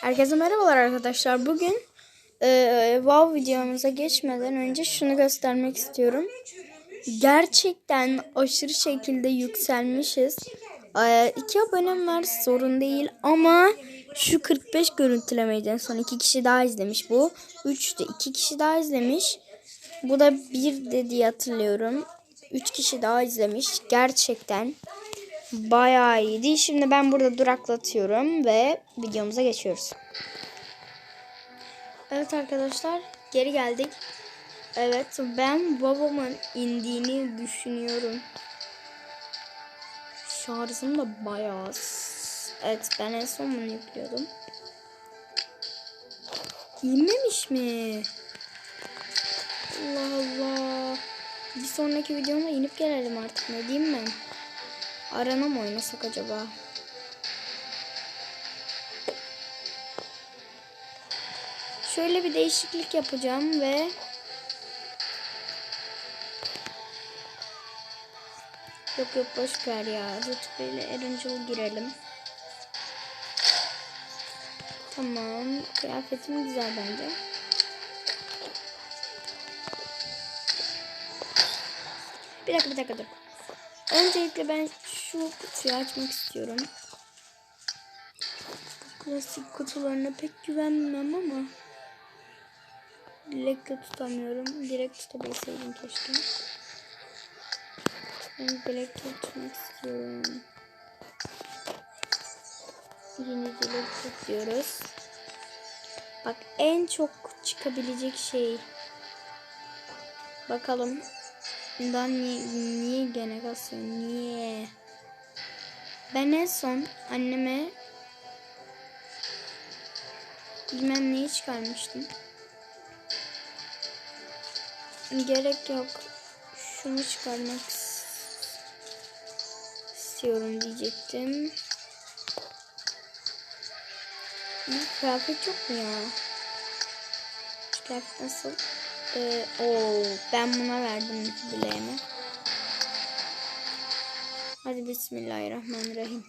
Herkese merhabalar arkadaşlar. Bugün e, WoW videomuza geçmeden önce şunu göstermek istiyorum. Gerçekten aşırı şekilde yükselmişiz. E, iki abonem var sorun değil ama şu 45 görüntülemeyden son iki kişi daha izlemiş bu. 3'te iki kişi daha izlemiş. Bu da bir de diye hatırlıyorum. 3 kişi daha izlemiş. Gerçekten bayağı iyiydi. Şimdi ben burada duraklatıyorum ve videomuza geçiyoruz. Evet arkadaşlar geri geldik. Evet ben babamın indiğini düşünüyorum. Şarjım da bayağı az. Evet ben en son bunu yüklüyordum. İnmemiş mi? Allah Allah. Bir sonraki videomda inip gelelim artık ne diyeyim ben. Arana mı oynasak acaba? Şöyle bir değişiklik yapacağım ve Yok yok boş ver ya. Rütbeyle Erangel girelim. Tamam. Kıyafetim güzel bence. Bir dakika bir dakika dur. Öncelikle ben şu kutuyu açmak istiyorum. Klasik kutularına pek güvenmem ama Dilekle tutamıyorum. Direkt tutabilseydim keşke. Ben dilekle tutmak istiyorum. Yeni dilek tutuyoruz. Bak en çok çıkabilecek şey. Bakalım. Bundan niye, niye gene kasıyor? Niye? Ben en son anneme bilmem neyi çıkarmıştım. Gerek yok. Şunu çıkarmak istiyorum diyecektim. Bu kıyafet yok mu ya? Kıyafet nasıl? Ee, oo, ben buna verdim bileğimi. Hadi Bismillahirrahmanirrahim.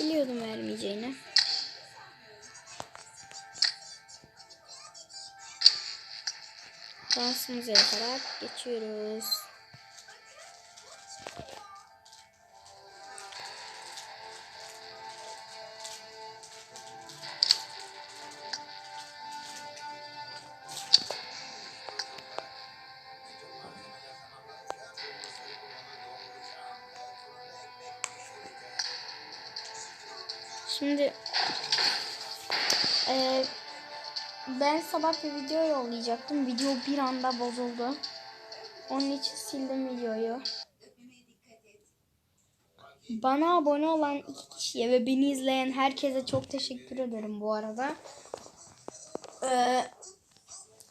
Biliyordum vermeyeceğini. Dansımızı yaparak geçiyoruz. Sabah bir video yollayacaktım. Video bir anda bozuldu. Onun için sildim videoyu. Bana abone olan iki kişiye ve beni izleyen herkese çok teşekkür ederim bu arada. Ee,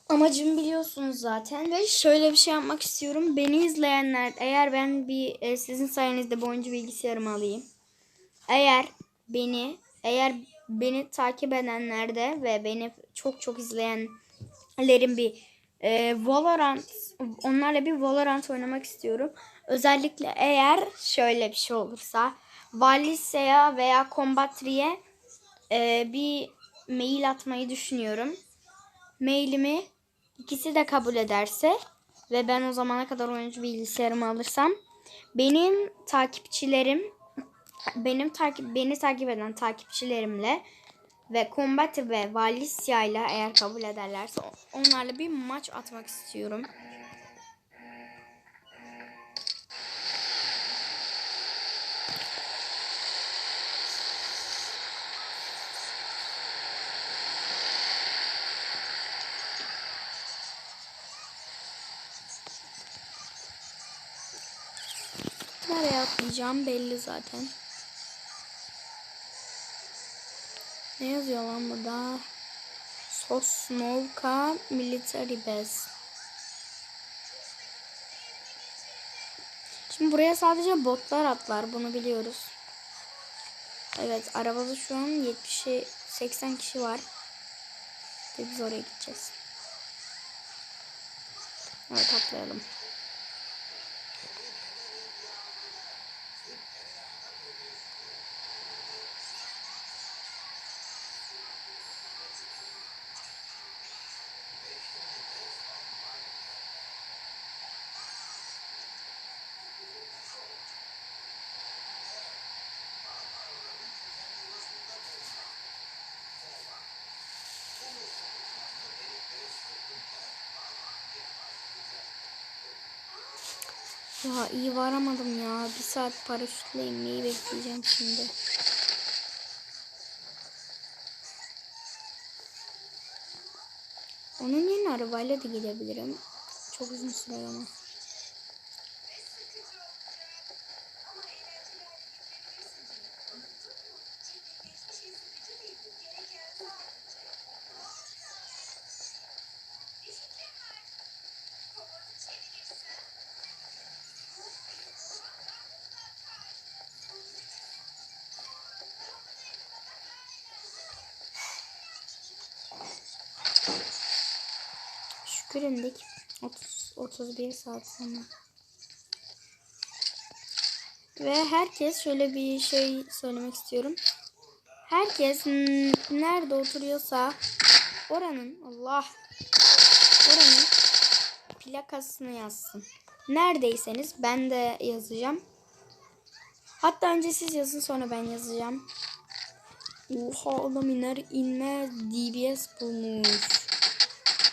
amacımı biliyorsunuz zaten ve şöyle bir şey yapmak istiyorum. Beni izleyenler eğer ben bir e, sizin sayenizde oyuncu bilgisayarımı alayım. Eğer beni eğer beni takip edenlerde ve beni çok çok izleyenlerin bir e, Valorant onlarla bir Valorant oynamak istiyorum. Özellikle eğer şöyle bir şey olursa Valisa'ya veya Combatri'ye e, bir mail atmayı düşünüyorum. Mailimi ikisi de kabul ederse ve ben o zamana kadar oyuncu bilgisayarımı alırsam benim takipçilerim benim takip beni takip eden takipçilerimle ve Combat ve Valisya ile eğer kabul ederlerse onlarla bir maç atmak istiyorum. Nereye atlayacağım belli zaten. Ne yazıyor lan burada? Sosnovka Military Base. Şimdi buraya sadece botlar atlar. Bunu biliyoruz. Evet arabada şu an 70 80 kişi var. Ve biz oraya gideceğiz. Evet atlayalım. Ya iyi varamadım ya. Bir saat paraşütle inmeyi bekleyeceğim şimdi. Onun yerine arabayla da gidebilirim. Çok uzun sürer ama. İndik. 30, 31 saat sonra. Ve herkes şöyle bir şey söylemek istiyorum. Herkes nerede oturuyorsa oranın Allah oranın plakasını yazsın. Neredeyseniz ben de yazacağım. Hatta önce siz yazın sonra ben yazacağım. Oha adam iner inmez DBS bulmuş.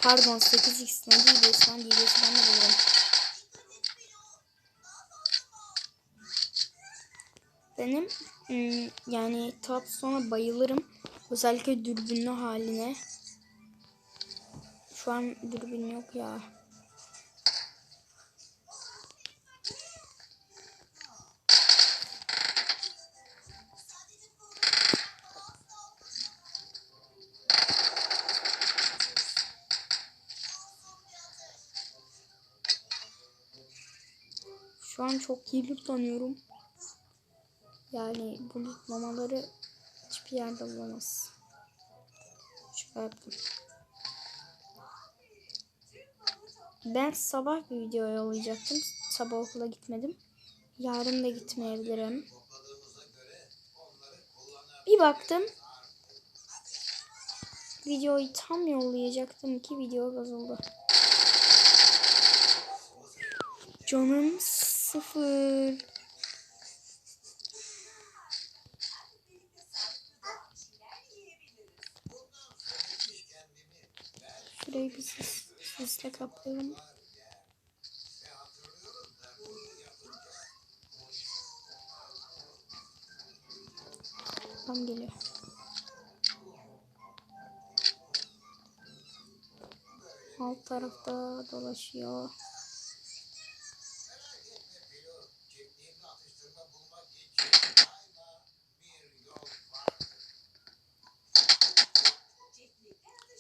Pardon 8x ne DBS lan DBS'i ben de bulurum. Benim ım, yani Tatsun'a bayılırım. Özellikle dürbünlü haline. Şu an dürbün yok ya. An çok iyi lootlanıyorum. Yani bu lootlamaları hiçbir yerde bulamaz. Şaka yaptım. Ben sabah bir video yollayacaktım. Sabah okula gitmedim. Yarın da gitmeyebilirim. Bir baktım. Videoyu tam yollayacaktım ki video bozuldu. Canım sıfır. Şurayı bir sis, sisle kaplayalım. Tam geliyor. Alt tarafta dolaşıyor.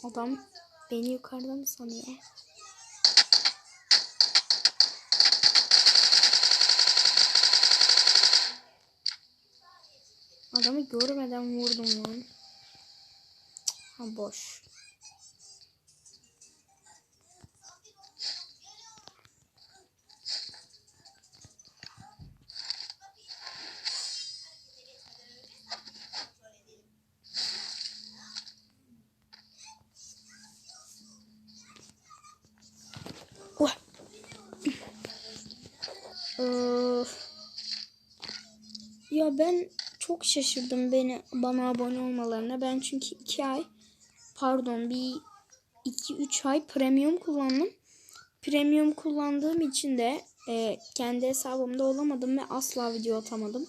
Adam beni yukarıda mı sanıyor? Adamı görmeden vurdum lan. Ha boş. Öf. Ya ben çok şaşırdım beni bana abone olmalarına. Ben çünkü iki ay pardon bir iki üç ay premium kullandım. Premium kullandığım için de e, kendi hesabımda olamadım ve asla video atamadım.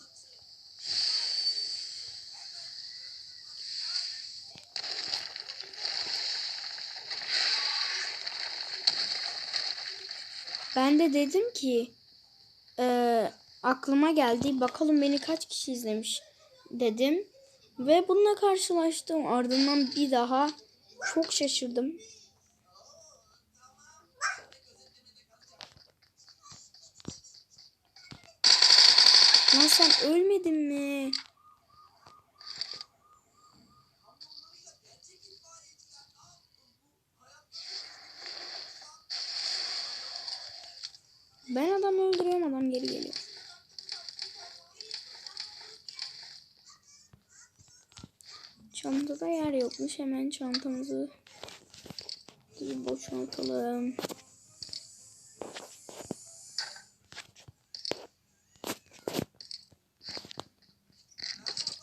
Ben de dedim ki e, aklıma geldi bakalım beni kaç kişi izlemiş dedim. Ve bununla karşılaştım. Ardından bir daha çok şaşırdım. Lan sen ölmedin mi? Ben adam öldürüyorum adam geri geliyor. Çantada yer yokmuş. Hemen çantamızı bir boşaltalım.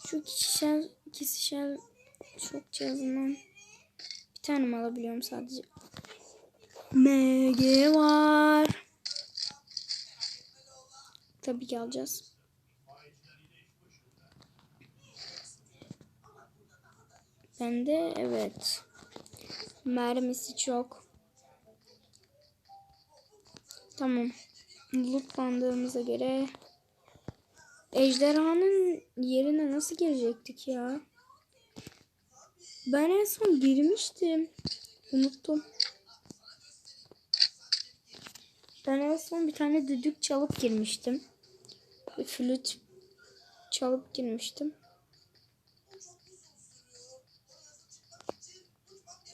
Şu kişisel, kişisel çok cihazından bir tane alabiliyorum sadece? MG var. Tabii ki alacağız. Bende evet. Mermisi çok. Tamam. Lootlandığımıza göre ejderhanın yerine nasıl girecektik ya? Ben en son girmiştim. Unuttum. Ben en son bir tane düdük çalıp girmiştim. Flüt çalıp girmiştim.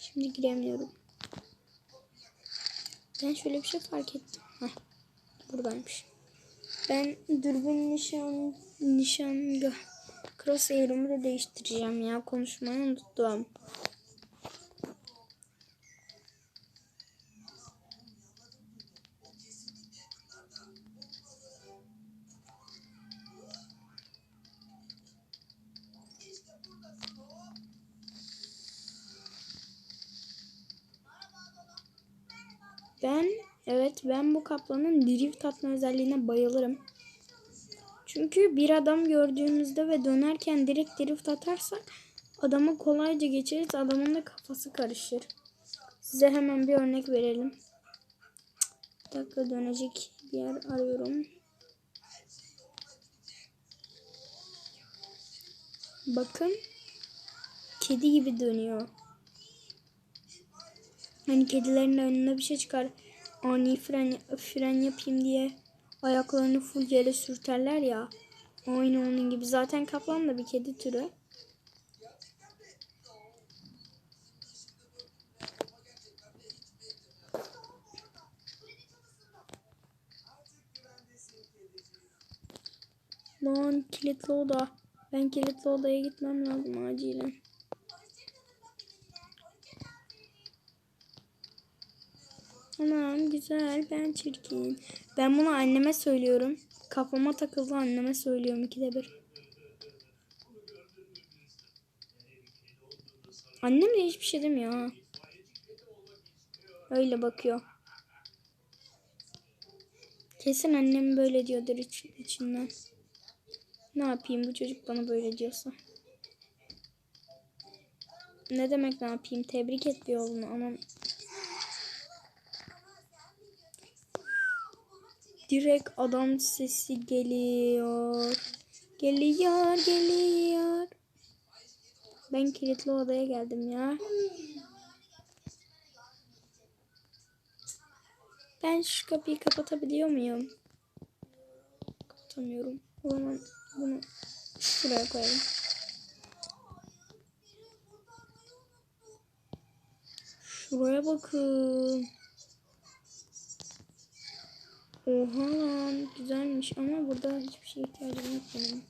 Şimdi giremiyorum. Ben şöyle bir şey fark ettim. Heh, buradaymış. Ben dürbün nişan nişan crosshair'ımı da değiştireceğim ya. Konuşmayı unuttum. Ben evet ben bu kaplanın drift atma özelliğine bayılırım. Çünkü bir adam gördüğümüzde ve dönerken direkt drift atarsak adamı kolayca geçeriz. Adamın da kafası karışır. Size hemen bir örnek verelim. Bir dakika dönecek bir yer arıyorum. Bakın. Kedi gibi dönüyor. Hani kedilerin önüne bir şey çıkar. Ani fren, fren yapayım diye ayaklarını full yere sürterler ya. Aynı onun gibi. Zaten kaplan da bir kedi türü. Lan kilitli oda. Ben kilitli odaya gitmem lazım acilen. Tamam güzel ben çirkin. Ben bunu anneme söylüyorum. Kafama takıldı anneme söylüyorum ikide bir. Annem de hiçbir şey demiyor ha. Öyle bakıyor. Kesin annem böyle diyordur iç, içinden. Ne yapayım bu çocuk bana böyle diyorsa. Ne demek ne yapayım? Tebrik et bir oğlunu ama direkt adam sesi geliyor. Geliyor, geliyor. Ben kilitli odaya geldim ya. Ben şu kapıyı kapatabiliyor muyum? Kapatamıyorum. O zaman bunu şuraya koyalım. Şuraya bakın. Oha lan güzelmiş ama burada hiçbir şeye ihtiyacım yok benim.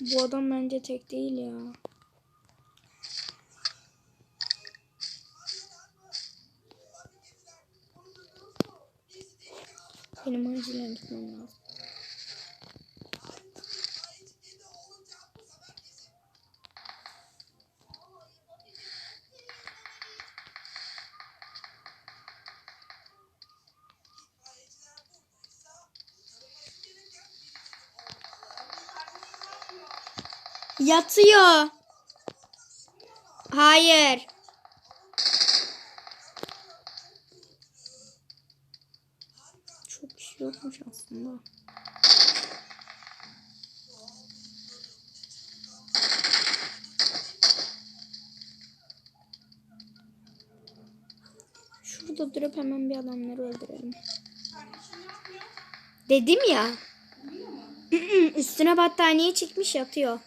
Bu adam bence tek değil ya. Benim acilen gitmem lazım. Yatıyor. Hayır. Bir şey aslında. Şurada durup hemen bir adamları öldürelim. Dedim ya. Üstüne battaniye çıkmış yatıyor.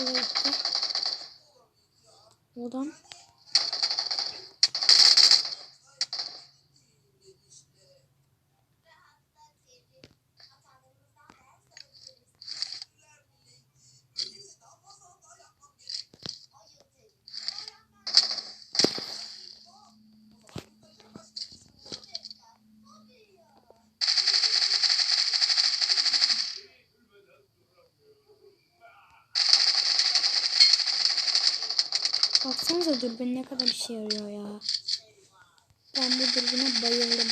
Buraya gitti. Buradan. Baksanıza dürbün ne kadar işe yarıyor ya. Ben bu dürbüne bayıldım.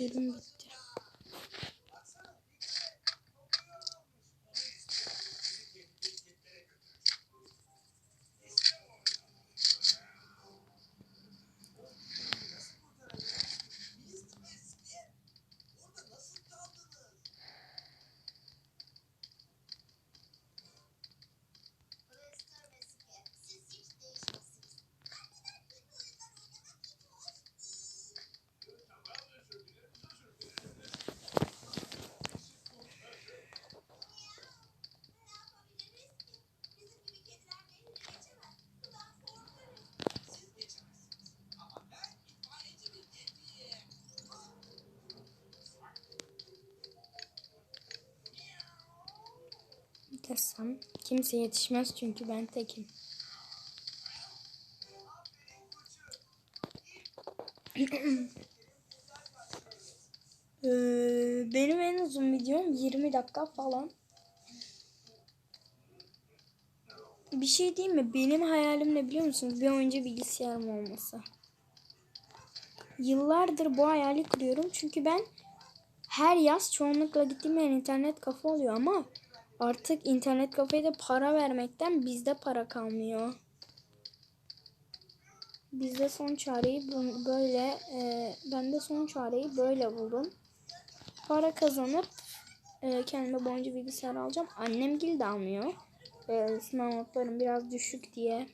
Şarjörüm bitti. Desem kimse yetişmez çünkü ben tekim. Ee, benim en uzun videom 20 dakika falan. Bir şey diyeyim mi? Benim hayalim ne biliyor musunuz? Bir önce bilgisayarım olması. Yıllardır bu hayali kuruyorum. Çünkü ben her yaz çoğunlukla gittiğim yer internet kafe oluyor ama artık internet kafede para vermekten bizde para kalmıyor. Bizde son çareyi böyle, e, ben de son çareyi böyle buldum. Para kazanıp e, kendime boncu bilgisayar alacağım. Annem gil de almıyor. E, sınav notlarım biraz düşük diye.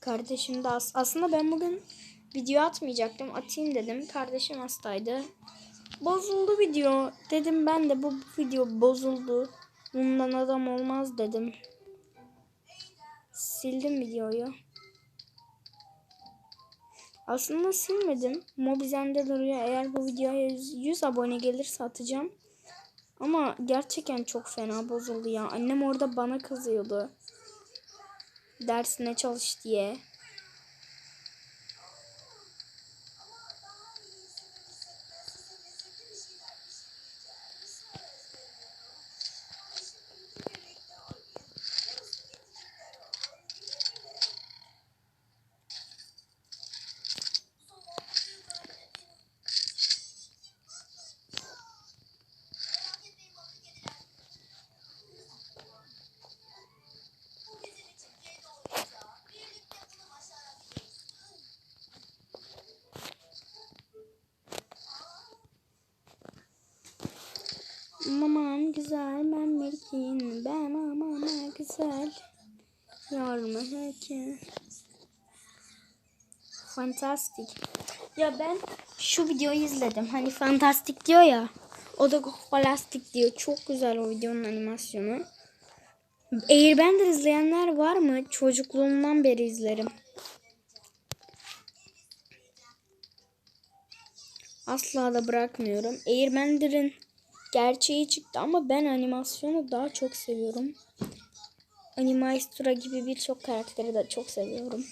Kardeşim de as- aslında ben bugün video atmayacaktım. Atayım dedim. Kardeşim hastaydı. Bozuldu video. Dedim ben de bu video bozuldu. Bundan adam olmaz dedim. Sildim videoyu. Aslında silmedim. Mobizen'de duruyor. Eğer bu videoya 100, 100 abone gelirse atacağım. Ama gerçekten çok fena bozuldu ya. Annem orada bana kızıyordu. Dersine çalış diye. Aman güzel ben Melkin ben aman güzel Yorma herkes Fantastik Ya ben şu videoyu izledim hani fantastik diyor ya O da Holastic diyor. Çok güzel o videonun animasyonu. Airbender izleyenler var mı? Çocukluğumdan beri izlerim. Asla da bırakmıyorum. Airbender'ın gerçeği çıktı ama ben animasyonu daha çok seviyorum. Animaistura gibi birçok karakteri de çok seviyorum.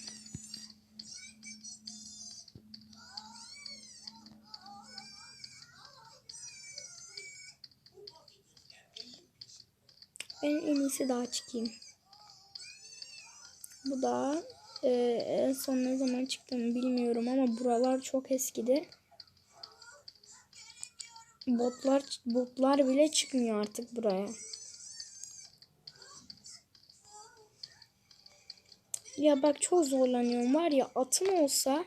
Ben en iyisi daha çıkayım. Bu da e, en son ne zaman çıktığını bilmiyorum ama buralar çok eskidi. Botlar botlar bile çıkmıyor artık buraya. Ya bak çok zorlanıyorum var ya atım olsa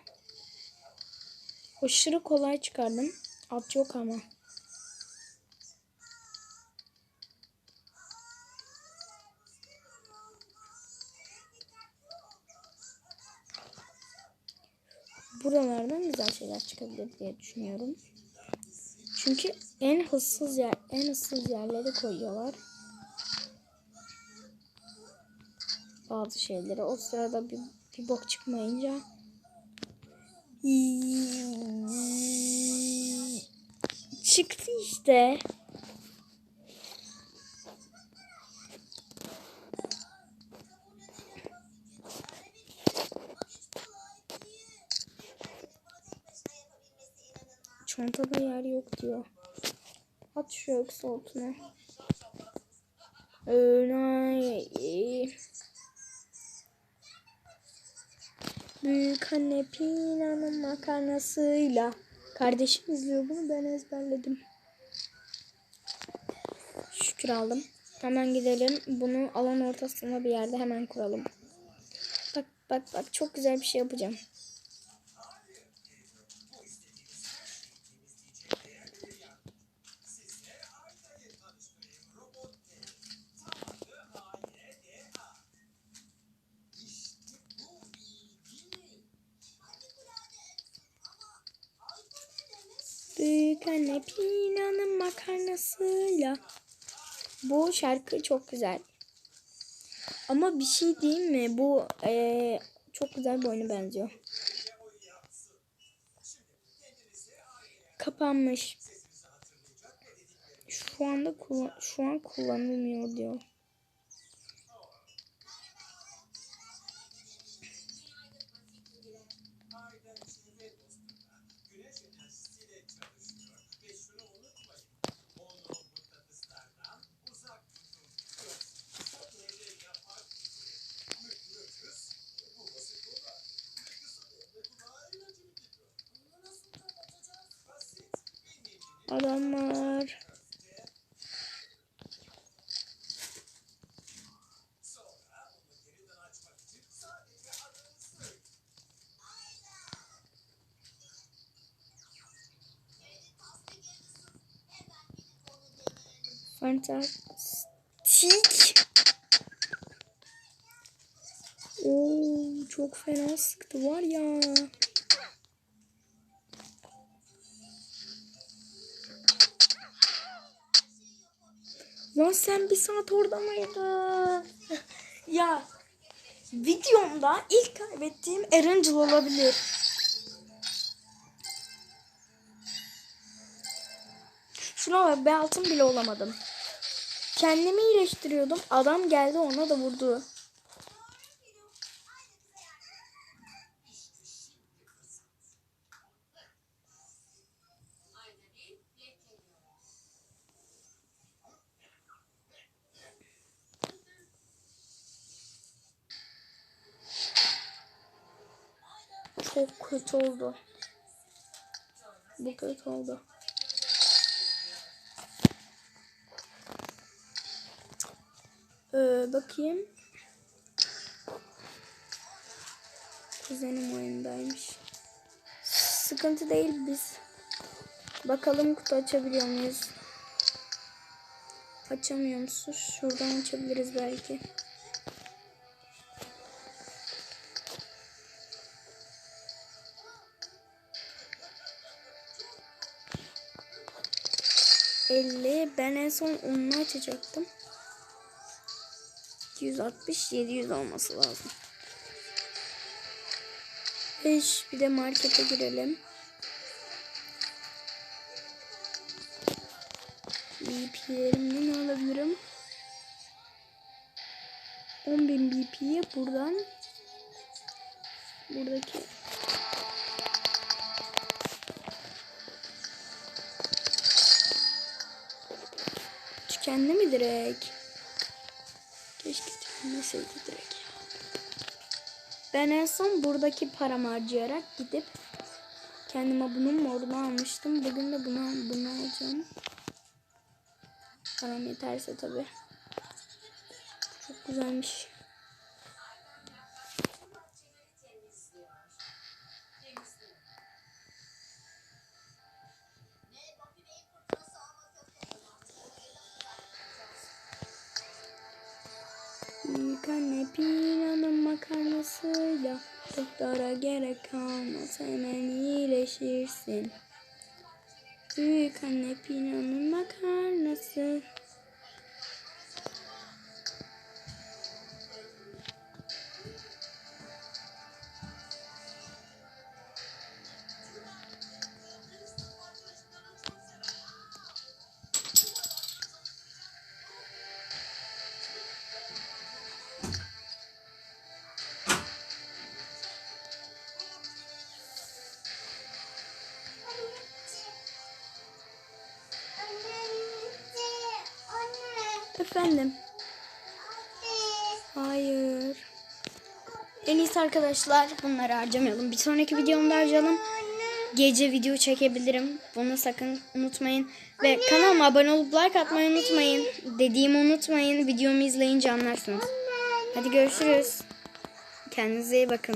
aşırı kolay çıkardım. At yok ama. Buralardan güzel şeyler çıkabilir diye düşünüyorum. Çünkü en hızsız yer, en hızsız yerlere koyuyorlar. Bazı şeyleri o sırada bir, bir bok çıkmayınca çıktı işte. Çantada yer yok diyor. At şu öksü altına. Öyle. Büyük anne Pina'nın makarnasıyla. Kardeşim izliyor bunu ben ezberledim. Şükür aldım. Hemen gidelim. Bunu alan ortasında bir yerde hemen kuralım. Bak bak bak çok güzel bir şey yapacağım. Pina'nın makarnasıyla. Bu şarkı çok güzel. Ama bir şey diyeyim mi? Bu eee, çok güzel bir oyuna benziyor. Kapanmış. Şu anda şu an kullanılmıyor diyor. Adamlar. Fantastik. Oo, çok fena sıktı var ya. Lan sen bir saat orada mıydın? ya videomda ilk kaybettiğim Erangel olabilir. Şuna bak ben altın bile olamadım. Kendimi iyileştiriyordum. Adam geldi ona da vurdu. Çok kötü oldu. Bu kötü oldu. Ee, bakayım. Kuzenim oyundaymış. Sıkıntı değil biz. Bakalım kutu açabiliyor muyuz? Açamıyor musun? Şuradan açabiliriz belki. Ben en son onu açacaktım. 260 700 olması lazım. 5 bir de markete girelim. BP'lerimden alabilirim? 10.000 BP'ye buradan buradaki tükendi mi direkt? Keşke tükenmeseydi direkt. Ben en son buradaki paramı harcayarak gidip kendime bunun morunu almıştım. Bugün de bunu, bunu alacağım. Param yeterse tabi. Çok güzelmiş. Büyük anne Pina'nın makarnası. Efendim. Hayır. En iyisi arkadaşlar bunları harcamayalım. Bir sonraki videomda harcayalım. Gece video çekebilirim. Bunu sakın unutmayın. Ve kanalıma abone olup like atmayı unutmayın. Dediğimi unutmayın. Videomu izleyince anlarsınız. Hadi görüşürüz. Kendinize iyi bakın.